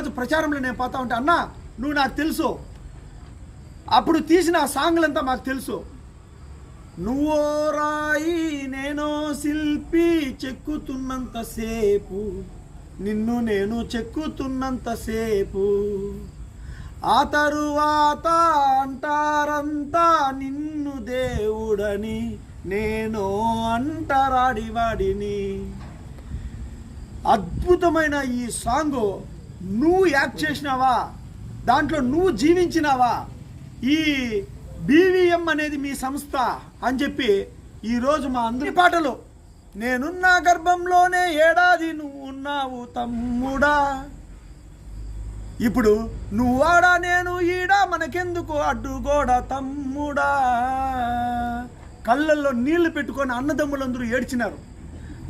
ఈరోజు ప్రచారంలో నేను పోతా ఉంటే అన్నా నువ్వు నాకు తెలుసు. అప్పుడు తీసిన ఆ సాంగ్లంతా మాకు తెలుసు. నువ్వో రాయి నేనో శిల్పి చెక్కుతున్నంతసేపు నిన్ను నేను చెక్కుతున్నంతసేపు ఆ తరువాత అంటారంతా నిన్ను దేవుడని నేను అంటరాడివాడిని. అద్భుతమైన ఈ సాంగు నువ్వు యాక్ట్ చేసినావా? దాంట్లో నువ్వు జీవించినావా? ఈ బీవీఎం అనేది మీ సంస్థ అని చెప్పి ఈరోజు మా అందరి పాటలు. నేనున్న గర్భంలోనే ఏడాది నువ్వు ఉన్నావు తమ్ముడా. ఇప్పుడు నువ్వాడా నేను ఈడా మనకెందుకు అడ్డుగోడ తమ్ముడా? కళ్ళల్లో నీళ్ళు పెట్టుకొని అన్నదమ్ములందరూ ఏడ్చినారు.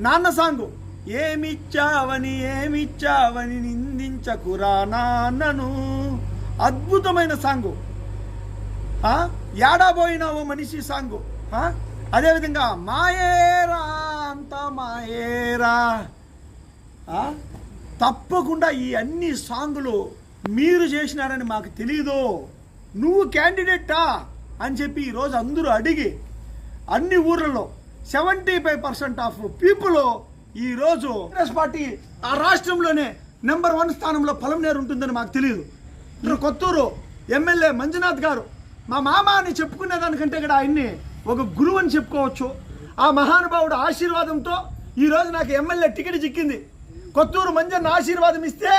నాన్న సాంగు. ఏమిచ్చావని ఏమిచ్చావని నిందించకురా నాన్నను. అద్భుతమైన సాంగు. ఆ? ఏడాబోయినావో మనిషి సాంగు. అదేవిధంగా మాయేరా అంత మాయేరా. ఆ? తప్పకుండా ఈ అన్ని సాంగులు మీరు చేసినారని మాకు తెలియదు నువ్వు క్యాండిడేటా అని చెప్పి ఈరోజు అందరూ అడిగి అన్ని ఊర్లలో seventy five percent of people ఈరోజు కాంగ్రెస్ పార్టీ ఆ రాష్ట్రంలోనే నెంబర్ వన్ స్థానంలో పొలంనేరు ఉంటుందని మాకు తెలియదు. ఇక్కడ కొత్తూరు ఎమ్మెల్యే మంజునాథ్ గారు మా మామ అని చెప్పుకునే దానికంటే కూడా ఆయన్ని ఒక గురువు అని చెప్పుకోవచ్చు. ఆ మహానుభావుడు ఆశీర్వాదంతో ఈరోజు నాకు ఎమ్మెల్యే టికెట్ చిక్కింది. కొత్తూరు మంజన్న ఆశీర్వాదం ఇస్తే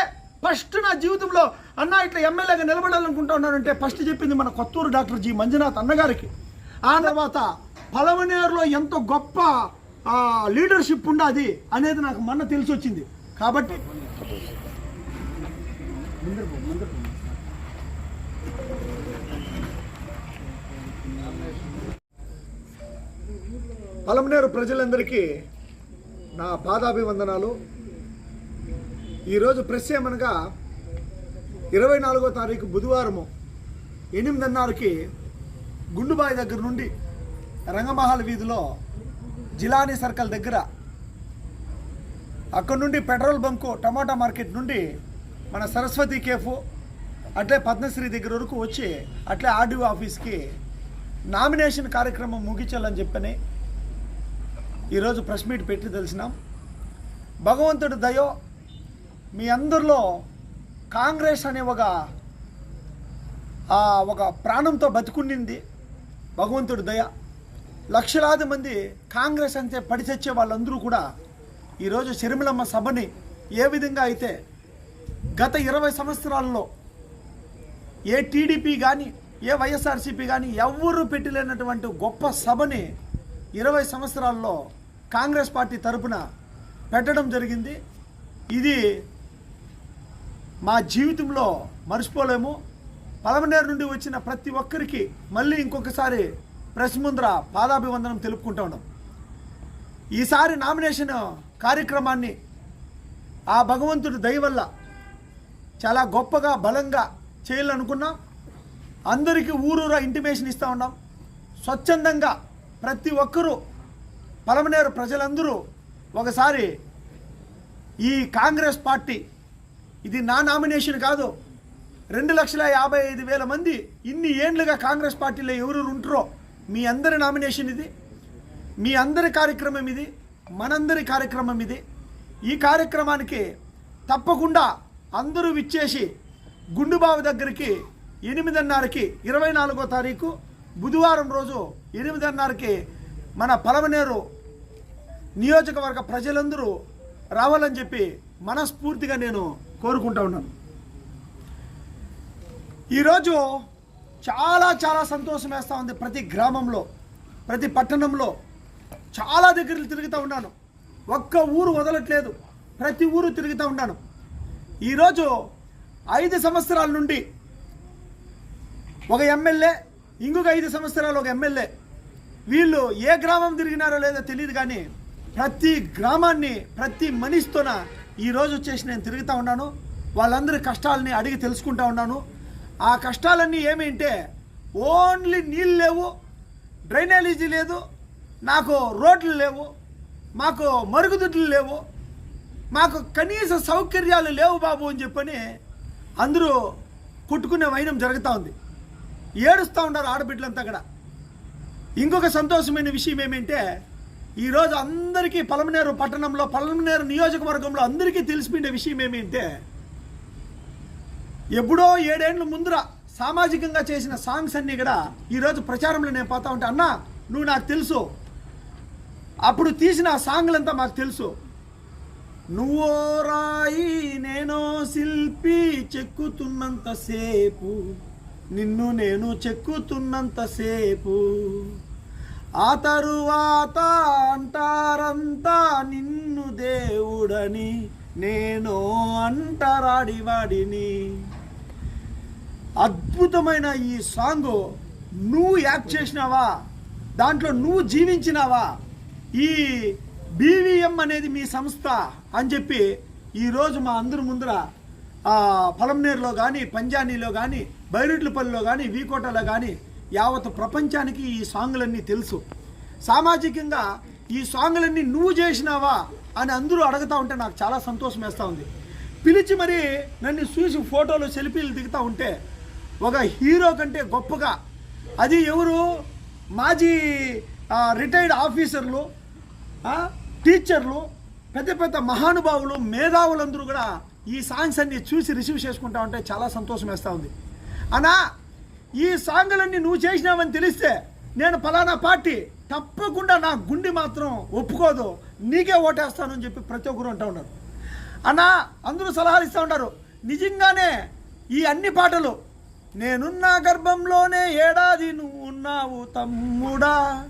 ఫస్ట్ నా జీవితంలో అన్న ఇట్లా ఎమ్మెల్యేగా నిలబడాలనుకుంటా ఉన్నానంటే ఫస్ట్ చెప్పింది మన కొత్తూరు డాక్టర్ జి మంజునాథ్ అన్నగారికి. ఆ తర్వాత పలవనేరులో ఎంతో గొప్ప లీడర్షిప్ ఉండాది అనేది నాకు మొన్న తెలిసి వచ్చింది కాబట్టి పలమనేరు ప్రజలందరికీ నా పాదాభివందనాలు. ఈరోజు ప్రెస్ ఏమనగా ఇరవై నాలుగో తారీఖు బుధవారము ఎనిమిదిన్నరకి గుండుబాయి దగ్గర నుండి రంగమహల్ వీధిలో జిలానీ సర్కిల్ దగ్గర అక్కడ నుండి పెట్రోల్ బంకు టమాటా మార్కెట్ నుండి మన సరస్వతి కేఫ్ అట్లే పద్మశ్రీ దగ్గర వరకు వచ్చి అట్లే ఆర్డీఓ ఆఫీస్కి నామినేషన్ కార్యక్రమం ముగించాలని చెప్పని ఈరోజు ప్రెస్ మీట్ పెట్టి తెలిసినాం. భగవంతుడి దయో మీ అందరిలో కాంగ్రెస్ అనే ఒక ఆ, ఒక ప్రాణంతో బతుకుండింది భగవంతుడి దయ. లక్షలాది మంది కాంగ్రెస్ అంతే పడిచచ్చే వాళ్ళందరూ కూడా ఈరోజు షర్మిలమ్మ సభని ఏ విధంగా అయితే గత ఇరవై సంవత్సరాల్లో ఏ టీడీపీ కానీ ఏ వైఎస్ఆర్సీపీ కానీ ఎవ్వరూ పెట్టలేనటువంటి గొప్ప సభని ఇరవై సంవత్సరాల్లో కాంగ్రెస్ పార్టీ తరపున పెట్టడం జరిగింది. ఇది మా జీవితంలో మర్చిపోలేము. పలమనేరు నుండి వచ్చిన ప్రతి ఒక్కరికి మళ్ళీ ఇంకొకసారి ప్రెస్ ముందర పాదాభివందనం తెలుపుకుంటూ ఉన్నాం. ఈసారి నామినేషన్ కార్యక్రమాన్ని ఆ భగవంతుడి దయ వల్ల చాలా గొప్పగా బలంగా చేయాలనుకున్నాం అందరికీ ఊరూరా ఇంటిమేషన్ ఇస్తూ ఉన్నాం. స్వచ్ఛందంగా ప్రతి ఒక్కరూ పలమనేరు ప్రజలందరూ ఒకసారి ఈ కాంగ్రెస్ పార్టీ ఇది నా నామినేషన్ కాదు రెండు లక్షల యాభై ఐదు వేల మంది ఇన్ని ఏండ్లుగా కాంగ్రెస్ పార్టీలో ఎవరు ఉంటారో మీ అందరి నామినేషన్ ఇది మీ అందరి కార్యక్రమం ఇది మనందరి కార్యక్రమం ఇది. ఈ కార్యక్రమానికి తప్పకుండా అందరూ విచ్చేసి గుండుబావి దగ్గరికి ఎనిమిదిన్నరకి ఇరవై నాలుగో తారీఖు బుధవారం రోజు ఎనిమిదిన్నరకి మన పలమనేరు నియోజకవర్గ ప్రజలందరూ రావాలని చెప్పి మనస్ఫూర్తిగా నేను కోరుకుంటా ఉన్నాను. ఈరోజు చాలా చాలా సంతోషం వేస్తూ ఉంది ప్రతి గ్రామంలో ప్రతి పట్టణంలో. చాలా దగ్గరలు తిరుగుతూ ఉన్నాను. ఒక్క ఊరు వదలట్లేదు. ప్రతి ఊరు తిరుగుతూ ఉన్నాను. ఈరోజు ఐదు సంవత్సరాల నుండి ఒక ఎమ్మెల్యే ఇంకొక ఐదు సంవత్సరాలు ఒక ఎమ్మెల్యే. వీళ్ళు ఏ గ్రామం తిరిగినారో లేదో తెలియదు కానీ ప్రతి గ్రామాన్ని ప్రతి మనిషితోన ఈరోజు వచ్చేసి నేను తిరుగుతూ ఉన్నాను. వాళ్ళందరి కష్టాలని అడిగి తెలుసుకుంటా ఉన్నాను. ఆ కష్టాలన్నీ ఏమింటే ఓన్లీ నీళ్ళు లేవు డ్రైనేజీ లేదు నాకు రోడ్లు లేవు మాకు మరుగుదొడ్లు లేవు మాకు కనీస సౌకర్యాలు లేవు బాబు అని చెప్పని అందరూ కుట్టుకునే వైనం జరుగుతూ ఉంది. ఏడుస్తూ ఉన్నారు ఆడబిడ్డలంతా కూడా. ఇంకొక సంతోషమైన విషయం ఏమంటే ఈరోజు అందరికీ పలమనేరు పట్టణంలో పలమనేరు నియోజకవర్గంలో అందరికీ తెలిసిపోయిన విషయం ఏమంటే ఎప్పుడో ఏడేండ్ల ముందర సామాజికంగా చేసిన సాంగ్స్ అన్నీ కూడా ఈరోజు ప్రచారంలో నేను పోతా ఉంటే. అన్నా నువ్వు నాకు తెలుసు. అప్పుడు తీసిన ఆ సాంగ్లంతా మాకు తెలుసు. నువ్వో రాయి నేనో శిల్పి చెక్కుతున్నంతసేపు నిన్ను నేను చెక్కుతున్నంతసేపు ఆ తరువాత అంటారంతా నిన్ను దేవుడని నేను అంటరాడివాడిని. అద్భుతమైన ఈ సాంగ్ నువ్వు యాక్ట్ చేసినావా? దాంట్లో నువ్వు జీవించినావా? ఈ బీవీఎం అనేది మీ సంస్థ అని చెప్పి ఈరోజు మా అందరి ముందర ఆ, పొలంనేరులో కానీ పంజానీలో కానీ బైరుట్లపల్లిలో కానీ వీకోటలో కానీ యావత్ ప్రపంచానికి ఈ సాంగులన్నీ తెలుసు. సామాజికంగా ఈ సాంగులన్నీ నువ్వు చేసినావా అని అందరూ అడుగుతా ఉంటే నాకు చాలా సంతోషం వేస్తూ ఉంది. పిలిచి మరి నన్ను చూసి ఫోటోలు సెల్ఫీలు దిగుతూ ఉంటే ఒక హీరో కంటే గొప్పగా. అది ఎవరు? మాజీ రిటైర్డ్ ఆఫీసర్లు టీచర్లు పెద్ద పెద్ద మహానుభావులు మేధావులందరూ కూడా ఈ సాంగ్స్ అన్ని చూసి రిసీవ్ చేసుకుంటా ఉంటే చాలా సంతోషం వేస్తూ ఉంది. అన్నా ఈ సాంగులన్నీ నువ్వు చేసినావని తెలిస్తే నేను ఫలానా పార్టీ తప్పకుండా నా గుండె మాత్రం ఒప్పుకోదు. నీకే ఓటేస్తానని చెప్పి ప్రతి ఒక్కరు అంటూ ఉన్నారు. అన్నా అందరూ సలహాలు ఇస్తూ ఉంటారు నిజంగానే ఈ అన్ని పాటలు నేనున్న గర్భంలోనే ఏడాది నువ్వు ఉన్నావు తమ్ముడా.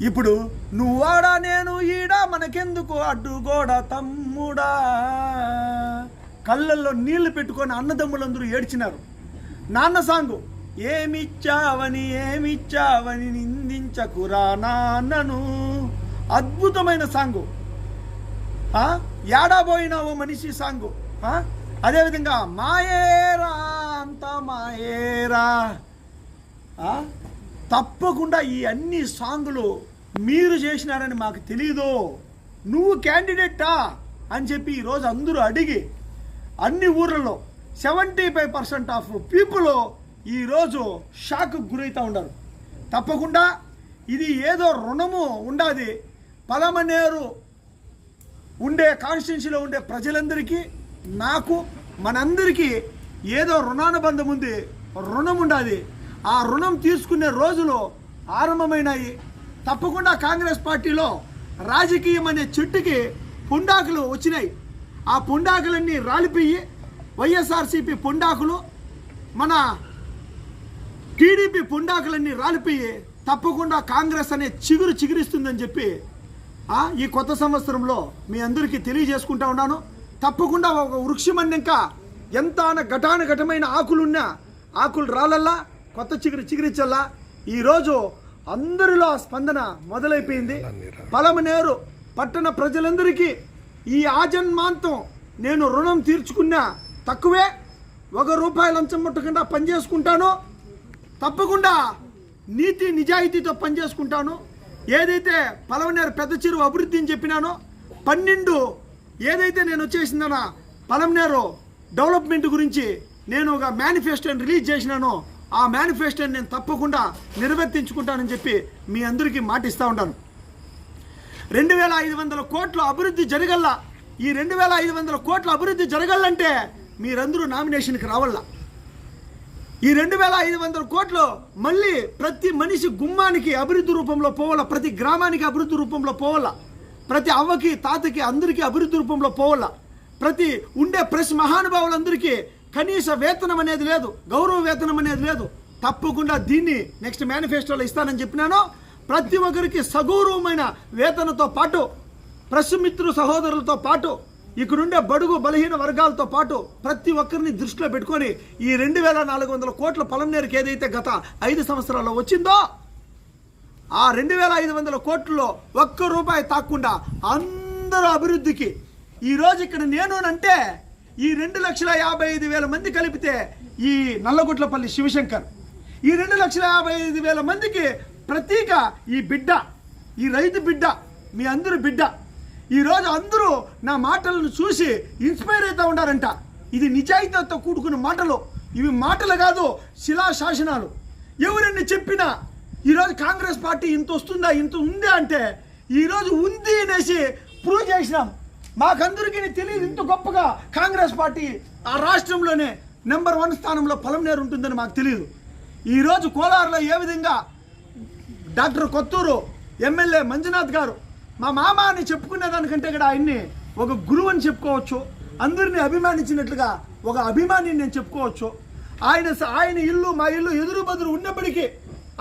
ఇప్పుడు నువ్వాడా నేను ఈడా మనకెందుకు అడ్డుగోడ తమ్ముడా. కళ్ళల్లో నీళ్ళు పెట్టుకొని అన్నదమ్ములందరూ ఏడ్చినారు. నాన్న సాంగు ఏమిచ్చావని ఏమిచ్చావని నిందించకురా నాన్నను. అద్భుతమైన సాంగు. ఆ? పోయినావు మనిషి సాంగు. అదేవిధంగా మాయేరా అంత మాయేరా తప్పకుండా ఈ అన్ని సాంగులు మీరు చేసినారని మాకు తెలీదు? నువ్వు క్యాండిడేటా? అని చెప్పి ఈరోజు అందరూ అడిగి అన్ని ఊర్లలో seventy five percent of people ఈరోజు షాక్ గురవుతూ ఉన్నారు. తప్పకుండా ఇది ఏదో రుణము ఉండాది. పలమనేరు ఉండే కాన్స్టిట్యున్సీలో ఉండే ప్రజలందరికీ నాకు మనందరికీ ఏదో రుణానుబంధం ఉంది రుణం ఉండాలి ఆ రుణం తీసుకునే రోజులు ఆరంభమైనాయి. తప్పకుండా కాంగ్రెస్ పార్టీలో రాజకీయం అనే చెట్టుకి పుండాకులు వచ్చినాయి. ఆ పుండాకులన్నీ రాలిపోయి వైఎస్ఆర్సీపీ పుండాకులు మన టీడీపీ పుండాకులన్నీ రాలిపోయి తప్పకుండా కాంగ్రెస్ అనే చిగురు చిగురిస్తుందని చెప్పి ఈ కొత్త సంవత్సరంలో మీ అందరికీ తెలియజేసుకుంటా ఉన్నాను. తప్పకుండా ఒక వృక్షం ఇంకా ఎంతాన ఘటాన ఘటమైన ఆకులున్నా ఆకులు రాలల్లా కొత్త చిగురు చిగురిచ్చల్లా. ఈరోజు అందరిలో ఆ స్పందన మొదలైపోయింది. పలమనేరు పట్టణ ప్రజలందరికీ ఈ ఆజన్మాంతం నేను రుణం తీర్చుకున్నా తక్కువే. ఒక రూపాయి లంచం ముట్టకుండా పనిచేసుకుంటాను తప్పకుండా నీతి నిజాయితీతో పనిచేసుకుంటాను ఏదైతే పలమనేరు పెద్ద చెరువు అభివృద్ధి అని చెప్పినానో పన్నెండు ఏదైతే నేను వచ్చేసిందన పలమనేరు డెవలప్మెంట్ గురించి నేను ఒక మేనిఫెస్టోని రిలీజ్ చేసినాను. ఆ మేనిఫెస్టోని నేను తప్పకుండా నిర్వర్తించుకుంటానని చెప్పి మీ అందరికీ మాటిస్తూ ఉంటాను రెండు వేల ఐదు వందల కోట్ల అభివృద్ధి జరగల్లా. ఈ రెండు వేల ఐదు వందల కోట్ల అభివృద్ధి జరగాలంటే మీరందరూ నామినేషన్కి రావాలా ఈ రెండు వేల ఐదు వందల కోట్లు మళ్ళీ ప్రతి మనిషి గుమ్మానికి అభివృద్ధి రూపంలో పోవాల? ప్రతి గ్రామానికి అభివృద్ధి రూపంలో పోవాల? ప్రతి అవ్వకి తాతకి అందరికీ అభివృద్ధి రూపంలో పోవాల? ప్రతి ఉండే ప్రెస్ మహానుభావులందరికీ కనీస వేతనం అనేది లేదు గౌరవ వేతనం అనేది లేదు. తప్పకుండా దీన్ని నెక్స్ట్ మేనిఫెస్టోలో ఇస్తానని చెప్పినాను. ప్రతి ఒక్కరికి సగౌరవమైన వేతనతో పాటు ప్రెస్ మిత్రు సహోదరులతో పాటు ఇక్కడుండే బడుగు బలహీన వర్గాలతో పాటు ప్రతి ఒక్కరిని దృష్టిలో పెట్టుకొని ఈ రెండు వేల నాలుగు వందల కోట్ల పొలంనేరుకి ఏదైతే గత ఐదు సంవత్సరాల్లో వచ్చిందో ఆ రెండు వేల ఐదు వందల కోట్లలో ఒక్క రూపాయి తాకుండా అందరూ అభివృద్ధికి ఈరోజు ఇక్కడ నేను అంటే ఈ రెండు లక్షల యాభై ఐదు వేల మంది కలిపితే ఈ నల్లగుట్లపల్లి శివశంకర్. ఈ రెండు లక్షల యాభై ఐదు వేల మందికి ప్రతీక ఈ బిడ్డ ఈ రైతు బిడ్డ మీ అందరూ బిడ్డ. ఈరోజు అందరూ నా మాటలను చూసి ఇన్స్పైర్ అవుతూ ఉండారంట ఇది నిజాయితీతో కూడుకున్న మాటలు. ఇవి మాటలు కాదు శిలా శాసనాలు. ఎవరన్నా చెప్పినా ఈరోజు కాంగ్రెస్ పార్టీ ఇంత వస్తుందా ఇంత ఉందా అంటే ఈరోజు ఉంది అనేసి ప్రూవ్ చేసినాం. మాకందరికీ తెలియదు ఇంత గొప్పగా కాంగ్రెస్ పార్టీ ఆ రాష్ట్రంలోనే నెంబర్ వన్ స్థానంలో పొలంనేరు ఉంటుందని మాకు తెలియదు. ఈరోజు కోలారులో ఏ విధంగా డాక్టర్ కొత్తూరు ఎమ్మెల్యే మంజునాథ్ గారు మా మామ అని చెప్పుకునే దానికంటే కూడా ఆయన్ని ఒక గురువు అని చెప్పుకోవచ్చు అందరినీ అభిమానించినట్లుగా ఒక అభిమాని నేను చెప్పుకోవచ్చు. ఆయన ఆయన ఇల్లు మా ఇల్లు ఎదురు బదురు ఉన్నప్పటికీ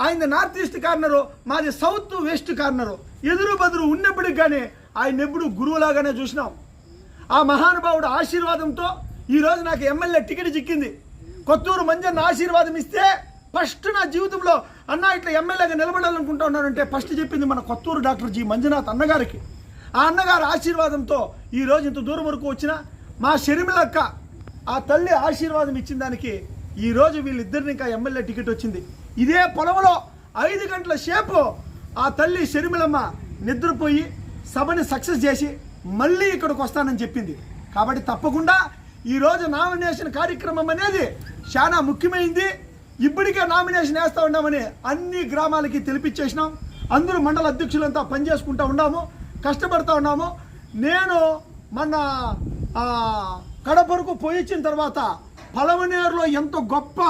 ఆయన నార్త్ ఈస్ట్ కార్నరు మాది సౌత్ వెస్ట్ కార్నరు. ఎదురు బదురు ఉన్నప్పటికీ కానీ ఆయన ఎప్పుడు గురువులాగానే చూసినాం. ఆ మహానుభావుడు ఆశీర్వాదంతో ఈరోజు నాకు ఎమ్మెల్యే టికెట్ చిక్కింది. కొత్తూరు మంజన్న ఆశీర్వాదం ఇస్తే ఫస్ట్ నా జీవితంలో అన్న ఇట్లా ఎమ్మెల్యేగా నిలబడాలనుకుంటా ఉన్నానంటే ఫస్ట్ చెప్పింది మన కొత్తూరు డాక్టర్ జి మంజునాథ్ అన్నగారికి. ఆ అన్నగారి ఆశీర్వాదంతో ఈ రోజు ఇంత దూరం వరకు వచ్చిన మా షరిమిలక్క ఆ తల్లి ఆశీర్వాదం ఇచ్చిన దానికి ఈ రోజు వీళ్ళిద్దరిని ఇంకా ఎమ్మెల్యే టికెట్ వచ్చింది. ఇదే పొలంలో ఐదు గంటల సేపు ఆ తల్లి షరిమిలమ్మ నిద్రపోయి సభని సక్సెస్ చేసి మళ్ళీ ఇక్కడికి వస్తానని చెప్పింది. కాబట్టి తప్పకుండా ఈరోజు నామినేషన్ కార్యక్రమం అనేది చాలా ముఖ్యమైంది. ఇప్పటికే నామినేషన్ వేస్తూ ఉన్నామని అన్ని గ్రామాలకి తెలిపించేసినాం అందరూ మండల అధ్యక్షులంతా పనిచేసుకుంటూ ఉన్నాము కష్టపడుతూ ఉన్నాము. నేను మొన్న కడపరకు పోయిచ్చిన తర్వాత పలవనేరులో ఎంత గొప్ప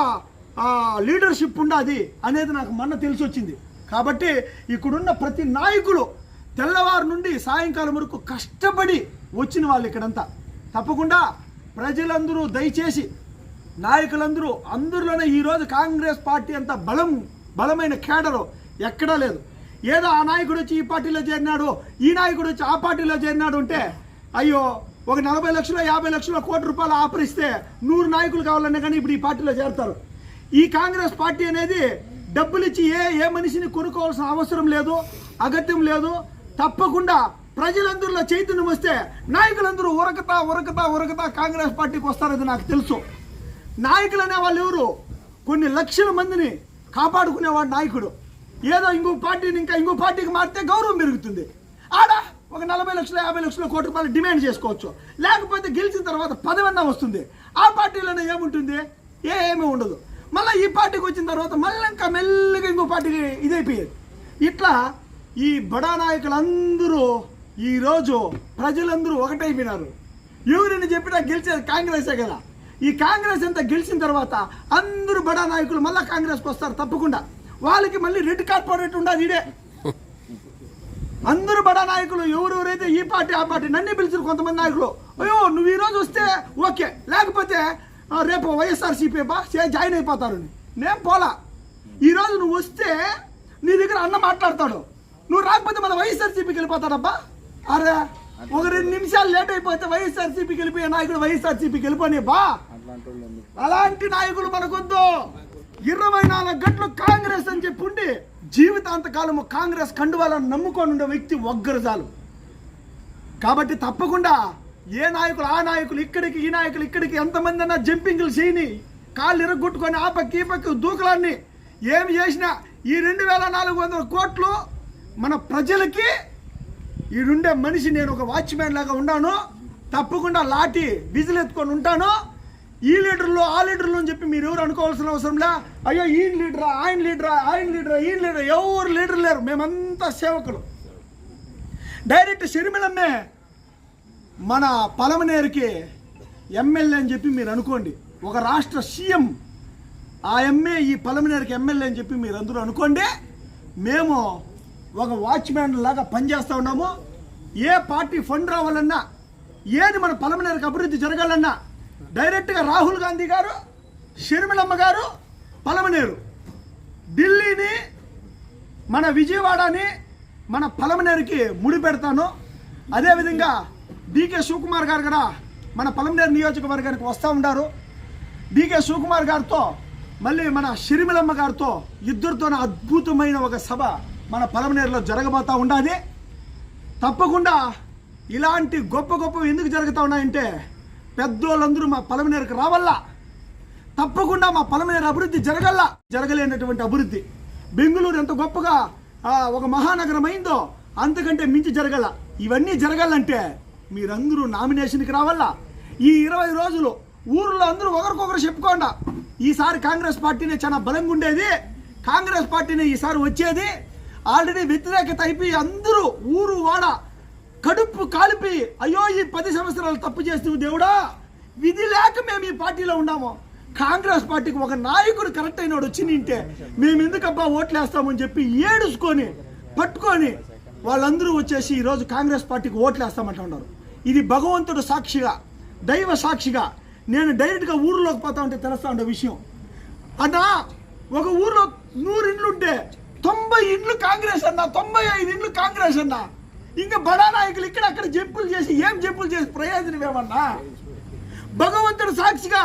లీడర్షిప్ ఉండాది అనేది నాకు మొన్న తెలిసి వచ్చింది కాబట్టి ఇక్కడున్న ప్రతి నాయకులు తెల్లవారు నుండి సాయంకాలం వరకు కష్టపడి వచ్చిన వాళ్ళు ఇక్కడంతా. తప్పకుండా ప్రజలందరూ దయచేసి నాయకులందరూ అందరిలోనే ఈరోజు కాంగ్రెస్ పార్టీ అంత బలం బలమైన కేడరు ఎక్కడా లేదు. ఏదో ఆ నాయకుడు వచ్చి ఈ పార్టీలో చేరినాడు ఈ నాయకుడు వచ్చి ఆ పార్టీలో చేరినాడు అంటే అయ్యో ఒక నలభై లక్షలు యాభై లక్షల కోటి రూపాయలు ఆపరిస్తే నూరు నాయకులు కావాలన్నా కానీ ఇప్పుడు ఈ పార్టీలో చేరతారు. ఈ కాంగ్రెస్ పార్టీ అనేది డబ్బులు ఇచ్చి ఏ ఏ మనిషిని కొనుక్కోవాల్సిన అవసరం లేదు అగత్యం లేదు. తప్పకుండా ప్రజలందరిలో చైతన్యం వస్తే నాయకులందరూ ఉరకతా ఉరకతా ఉరకతా కాంగ్రెస్ పార్టీకి వస్తారని నాకు తెలుసు. నాయకులు అనే వాళ్ళు ఎవరు? కొన్ని లక్షల మందిని కాపాడుకునేవాడు నాయకుడు. ఏదో ఇంకో పార్టీని ఇంకా ఇంకో పార్టీకి మారితే గౌరవం పెరుగుతుంది. ఆడ? ఒక నలభై లక్షల యాభై లక్షల కోటి రూపాయలు డిమాండ్ చేసుకోవచ్చు. లేకపోతే గెలిచిన తర్వాత పదవన్నా వస్తుంది. ఆ పార్టీలోనే ఏముంటుంది? ఏమీ ఉండదు. మళ్ళీ ఈ పార్టీకి వచ్చిన తర్వాత మళ్ళీ ఇంకా మెల్లగా ఇంకో పార్టీకి ఇదైపోయేది. ఇట్లా ఈ బడా నాయకులందరూ ఈరోజు ప్రజలందరూ ఒకటైపోయినారు. ఎవరిని చెప్పినా గెలిచేది కాంగ్రెసే కదా. ఈ కాంగ్రెస్ అంతా గెలిచిన తర్వాత అందరూ బడా నాయకులు మళ్ళీ కాంగ్రెస్కి వస్తారు తప్పకుండా. వాళ్ళకి మళ్ళీ రెడ్ కార్పొరేట్ ఉండదు ఇడే అందరూ బడా నాయకులు ఎవరెవరైతే ఈ పార్టీ ఆ పార్టీ నన్నే పిలిచారు కొంతమంది నాయకులు. అయ్యో నువ్వు ఈ రోజు వస్తే ఓకే. లేకపోతే రేపు వైఎస్ఆర్సీపీ బా చే- జాయిన్ అయిపోతారు నేను పోలా. ఈ రోజు నువ్వు వస్తే నీ దగ్గర అన్న మాట్లాడతాడు. నువ్వు రాకపోతే మన వైఎస్ఆర్సీపీకి వెళ్ళిపోతాడబ్బా అరే ఒక రెండు నిమిషాలు లేట్ అయిపోతే వైఎస్ఆర్సీపీకి వెళ్ళిపోయే నాయకుడు వైఎస్ఆర్సీపీకి వెళ్ళిపోయి బా. అలాంటి నాయకులు మనకొద్దు. ఇరవై నాలుగు గంటలు కాంగ్రెస్ అని చెప్పి ఉండి జీవితాంతకాలము కాంగ్రెస్ కండువాలను నమ్ముకొని ఉండే వ్యక్తి ఒగ్గరజాలు కాబట్టి తప్పకుండా ఏ నాయకులు ఆ నాయకులు ఇక్కడికి ఈ నాయకులు ఇక్కడికి ఎంతమంది అన్నా జంపింగ్లు చేయని కాళ్ళు ఇరగొట్టుకొని ఆ పక్క ఈ పక్క దూకలాన్ని ఏమి చేసినా ఈ రెండు వేల నాలుగు వందల కోట్లు మన ప్రజలకి ఈడుండే మనిషి నేను ఒక వాచ్మ్యాన్ లాగా ఉన్నాను. తప్పకుండా లాఠీ విజిల్ ఎత్తుకొని ఉంటాను. ఈ లీడర్లు ఆ లీడర్లు అని చెప్పి మీరు ఎవరు అనుకోవాల్సిన అవసరంలా అయ్యో ఈయన లీడరా ఆయన లీడరా ఆయన లీడరా ఈయన లీడర్ ఎవరు లీడర్ లేరు. మేమంతా సేవకులు. డైరెక్ట్ షర్మిలమ్మే మన పలమనేరుకి ఎమ్మెల్యే అని చెప్పి మీరు అనుకోండి. ఒక రాష్ట్ర సీఎం ఆ ఎమ్మె ఈ పలమనేరుకి ఎమ్మెల్యే అని చెప్పి మీరు అందరూ అనుకోండి. మేము ఒక వాచ్మ్యాన్ లాగా పనిచేస్తూ ఉన్నాము ఏ పార్టీ ఫండ్ రావాలన్నా ఏది మన పలమనేరకు అభివృద్ధి జరగాలన్నా డైరెక్ట్గా రాహుల్ గాంధీ గారు షర్మిలమ్మ గారు పలమనేరు. ఢిల్లీని మన విజయవాడని మన పలమనేరుకి ముడి పెడతాను. అదేవిధంగా డీకే శివకుమార్ గారు కూడా మన పలమనేరు నియోజకవర్గానికి వస్తూ ఉంటారు డీకే శివకుమార్ గారితో మళ్ళీ మన షిరిమిలమ్మ గారితో ఇద్దరితోనే అద్భుతమైన ఒక సభ మన పలమనేరులో జరగబోతూ ఉండాలి తప్పకుండా ఇలాంటి గొప్ప గొప్ప ఎందుకు జరుగుతూ ఉన్నాయంటే పెద్దోళ్ళందరూ మా పలమనేరుకు రావల్లా. తప్పకుండా మా పలమనేరు అభివృద్ధి జరగల్లా. జరగలేనటువంటి అభివృద్ధి. బెంగళూరు ఎంత గొప్పగా ఒక మహానగరం అయిందో అంతకంటే మించి జరగల ఇవన్నీ జరగాలంటే మీరందరూ నామినేషన్కి రావాలా ఈ ఇరవై రోజులు ఊర్లో అందరూ ఒకరికొకరు చెప్పుకోండా. ఈసారి కాంగ్రెస్ పార్టీనే చాలా బలంగా ఉండేది కాంగ్రెస్ పార్టీనే ఈసారి వచ్చేది. ఆల్రెడీ వ్యతిరేకత అయిపోయి అందరూ ఊరు వాడ కడుపు కాలిపి అయ్యో ఈ పది సంవత్సరాలు తప్పు చేస్తూ దేవుడా విధి లేక మేము ఈ పార్టీలో ఉన్నాము. కాంగ్రెస్ పార్టీకి ఒక నాయకుడు కరెక్ట్ అయినాడు వచ్చి నింటే మేము ఎందుకబ్బా ఓట్లు వేస్తామని చెప్పి ఏడుచుకొని పట్టుకొని వాళ్ళందరూ వచ్చేసి ఈరోజు కాంగ్రెస్ పార్టీకి ఓట్లేస్తామంట ఉన్నారు. ఇది భగవంతుడు సాక్షిగా దైవ సాక్షిగా నేను డైరెక్ట్గా ఊర్లోకి పోతా ఉంటే తెలుస్తా ఉండే విషయం. అన్నా ఒక ఊర్లో నూరు ఇండ్లు ఉంటే తొంభై ఇండ్లు కాంగ్రెస్ అన్న తొంభై ఐదు ఇండ్లు కాంగ్రెస్ అన్న. ఇంకా బడా నాయకులు ఇక్కడ అక్కడ జంపులు చేసి ఏం జంపులు చేసి ప్రయోజనం ఏమన్నా? భగవంతుడు సాక్షిగా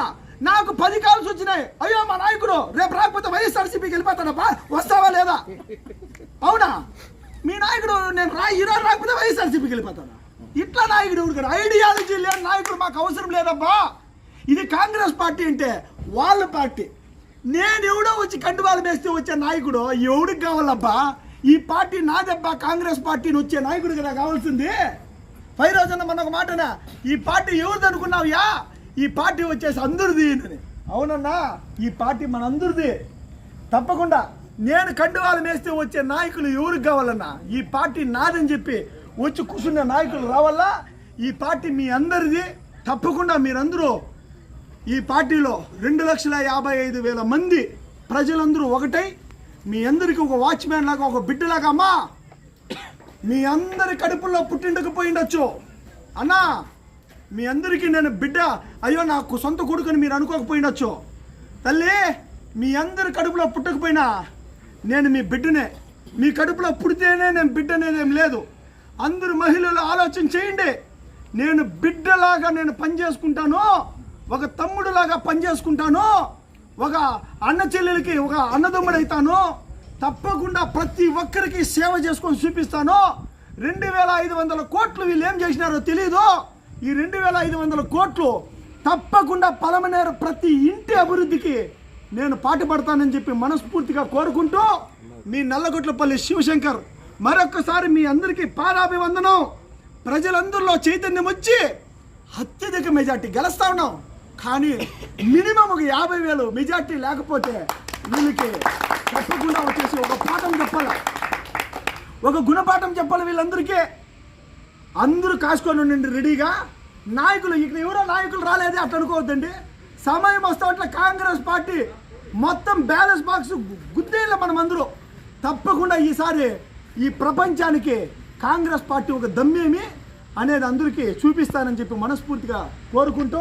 నాకు పది కాల్స్ వచ్చినాయి. అయ్యో మా నాయకుడు రేపు రాకపోతే వైఎస్ఆర్సీపీకి వెళ్ళిపోతాడబ్బా వస్తావా లేదా? అవునా? మీ నాయకుడు నేను రా ఈరోజు రాకపోతే వైఎస్ఆర్సీపీకి వెళ్ళిపోతాను ఇట్లా నాయకుడు ఉడకడు ఐడియాలజీ లేని నాయకుడు మాకు అవసరం లేదబ్బా ఇది కాంగ్రెస్ పార్టీ అంటే వాళ్ళ పార్టీ. నేను ఎవడో వచ్చి కండువాలు వేస్తే వచ్చే నాయకుడు? ఎవడికి కావాలబ్బా? ఈ పార్టీ నాదబ్బా కాంగ్రెస్ పార్టీని వచ్చే నాయకుడికి నాకు కావాల్సింది. పై రోజున మన ఒక మాటనా ఈ పార్టీ ఎవరిది అనుకున్నావుయా? ఈ పార్టీ వచ్చేసి అందరిది అవునన్నా ఈ పార్టీ మనందరిది. తప్పకుండా నేను కండువాలు వేస్తే వచ్చే నాయకులు ఎవరికి కావాలన్నా ఈ పార్టీ నాదని చెప్పి వచ్చి కూర్చున్న నాయకులు రావాలా? ఈ పార్టీ మీ అందరిది. తప్పకుండా మీరందరూ ఈ పార్టీలో రెండు లక్షల యాభై ఐదు వేల మంది ప్రజలందరూ ఒకటై మీ అందరికి ఒక వాచ్మ్యాన్ లాగా ఒక బిడ్డలాగా అమ్మా. మీ అందరి కడుపుల్లో పుట్టిండకపోయి ఉండొచ్చు. అన్నా మీ అందరికీ నేను బిడ్డ అయ్యో నాకు సొంత కొడుకుని మీరు అనుకోకపోయిండొచ్చు తల్లి మీ అందరి కడుపులో పుట్టకపోయినా నేను మీ బిడ్డనే. మీ కడుపులో పుడితేనే నేను బిడ్డ అనేది ఏం లేదు. అందరు మహిళలు ఆలోచన చేయండి. నేను బిడ్డలాగా నేను పని చేసుకుంటాను. ఒక తమ్ముడులాగా పని చేసుకుంటాను ఒక అన్న చెల్లెలకి ఒక అన్నదమ్ముడైతాను తప్పకుండా ప్రతి ఒక్కరికి సేవ చేసుకొని చూపిస్తాను రెండు వేల ఐదు వందల కోట్లు వీళ్ళు ఏం చేసినారో తెలియదు ఈ రెండు వేల ఐదు వందల కోట్లు తప్పకుండా పలమనేరు ప్రతి ఇంటి అభివృద్ధికి నేను పాటుపడతానని చెప్పి మనస్ఫూర్తిగా కోరుకుంటూ మీ నల్లగొట్లపల్లి శివశంకర్ మరొకసారి మీ అందరికీ పాదాభివందనం. ప్రజలందరిలో చైతన్యం వచ్చి అత్యధిక మెజార్టీ గెలుస్తా ఉన్నాం. కానీ మినిమం ఒక యాభై వేలు మెజార్టీ లేకపోతే వీళ్ళకి తప్పకుండా వచ్చేసి ఒక పాఠం చెప్పాలి. ఒక గుణపాఠం చెప్పాలి వీళ్ళందరికీ. అందరూ కాసుకొని ఉండండి రెడీగా. నాయకులు ఇక్కడ ఎవరో నాయకులు రాలేదే అట్లా అనుకోవద్దండి. సమయం వస్తా అట్లా కాంగ్రెస్ పార్టీ మొత్తం బ్యాలెన్స్ బాక్స్ గుద్దేళ్ళ మనం అందరూ తప్పకుండా ఈసారి ఈ ప్రపంచానికి కాంగ్రెస్ పార్టీ ఒక దమ్మేమి అనేది అందరికీ చూపిస్తానని చెప్పి మనస్ఫూర్తిగా కోరుకుంటూ